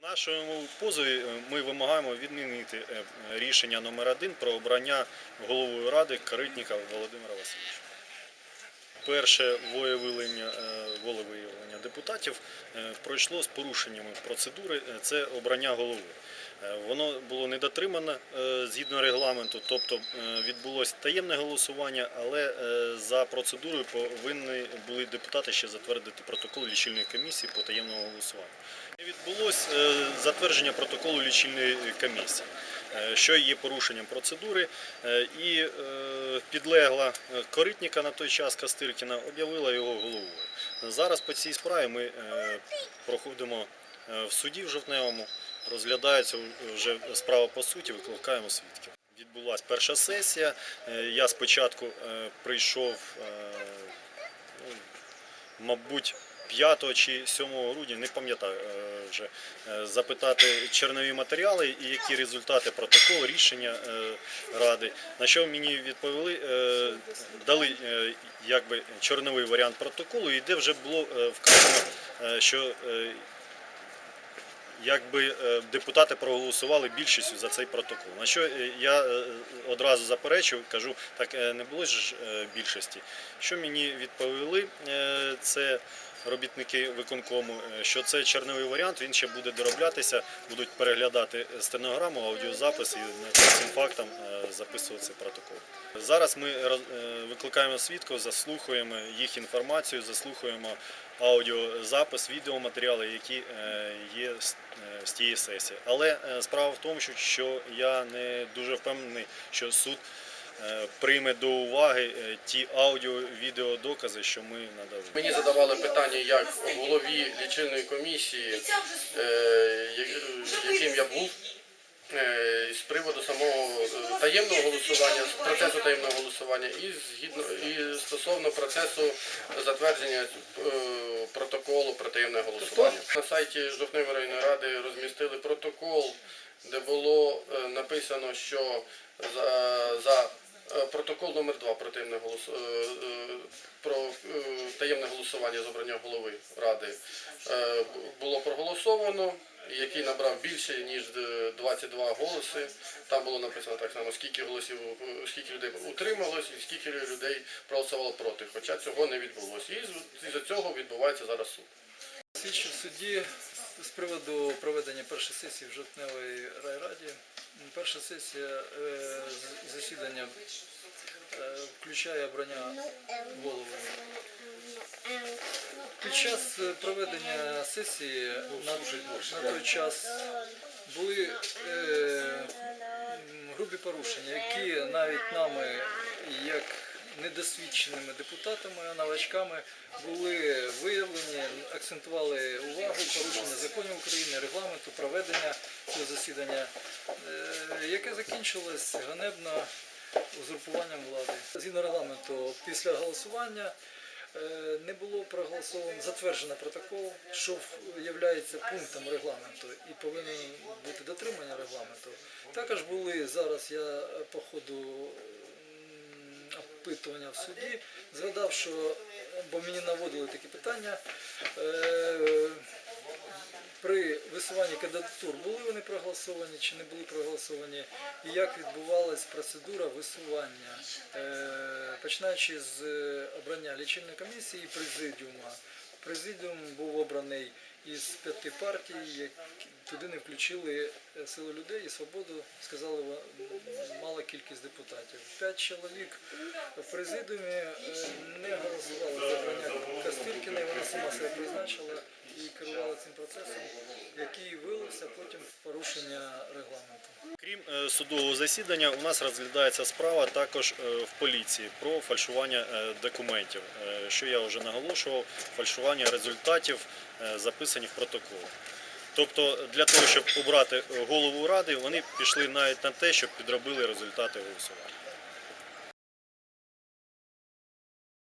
В нашому позові е, ми вимагаємо відмінити е, рішення номер 1 про обрання головою ради Каритніка Володимира Васильовича. Перше волевиявлення, е, волевиявлення депутатів пройшло з порушеннями процедури. Це обрання голови. Е, Воно було недотримано е, згідно регламенту, тобто е, відбулось таємне голосування, але за процедурою повинні були депутати ще затвердити протокол лічильної комісії по таємному голосуванню. Не відбулось е, затвердження протоколу лічильної комісії, що є порушенням процедури, і підлегла коритника на той час Кастиркіна об'явила його головою. Зараз по цій справі ми проходимо в суді в Жовтневому, розглядається вже справа по суті, викликаємо свідків. Відбулася перша сесія. Е, Я спочатку е, прийшов, е, ну, мабуть, 5 чи 7 грудня, не пам'ятаю вже, запитати чернові матеріали і які результати протоколу, рішення ради. На що мені відповіли, дали якби чорновий варіант протоколу, і де вже було вказано, що якби е, депутати проголосували більшістю за цей протокол. На що е, я е, одразу заперечив, кажу, так не було ж більшості. Що мені відповіли, це робітники виконкому, е, що це чорновий варіант, він ще буде дороблятися, будуть переглядати стенограму, аудіозапис і цим фактам е, записуватися протокол. Зараз ми е, викликаємо свідків, заслухаємо їх інформацію, заслухаємо аудіозапис, відеоматеріали, які є з тієї сесії. Але справа в тому, що- я не дуже впевнений, що суд прийме до уваги е, ті аудіо-відеодокази, що ми надали. Мені задавали питання як голові лічильної комісії, е, яким я був, е, з приводу самого е, таємного голосування, з процесу таємного голосування і згідно і стосовно процесу затвердження е, протоколу про таємне голосування. На сайті Жовтневої районної ради розмістили протокол, де було е, написано, що за, за е, протокол номер 2 про таємне е, е, про е, таємне голосування з обрання голови ради е, було проголосовано, який набрав більше ніж е, 22 голоси. Там було написано так само, скільки голосів, е, скільки людей утрималось і скільки людей проголосувало проти. Хоча цього не відбулося. І з- із-за цього відбувається зараз суд. Слідчі в суді з приводу проведення першої сесії в Жовтневій райраді. Перша сесія е, засідання е, включає обрання голови. Під час проведення сесії на, на той час були е, грубі порушення, які навіть нами, як недосвідченими депутатами, новачками, були виявлені, акцентували увагу порушення законів України, регламенту, проведення цього засідання, е, яке закінчилось ганебно узурпуванням влади. Згідно регламенту, після голосування е, не було проголосовано затверджено протокол, що є пунктом регламенту і повинен бути дотримання регламенту. Також були зараз я по ходу опитування в суді згадав, що бо мені наводили такі питання. е, при висуванні кандидатур були вони проголосовані чи не були проголосовані, і як відбувалась процедура висування, Е, починаючи з е, обрання лічильної комісії і президіума. Президіум був обраний із п'яти партій, туди не включили е, силу людей і свободу, сказали мала кількість депутатів. П'ять чоловік в президіумі е, не голосували за обрання Костиркіна, і вона сама себе призначила процесом, який вилився потім в порушення регламенту. Крім е, судового засідання, у нас розглядається справа також е, в поліції про фальшування е, документів, що я вже наголошував, фальшування результатів записані в протокол. Тобто для того, щоб обрати голову ради, вони пішли навіть на те, щоб підробили результати голосування.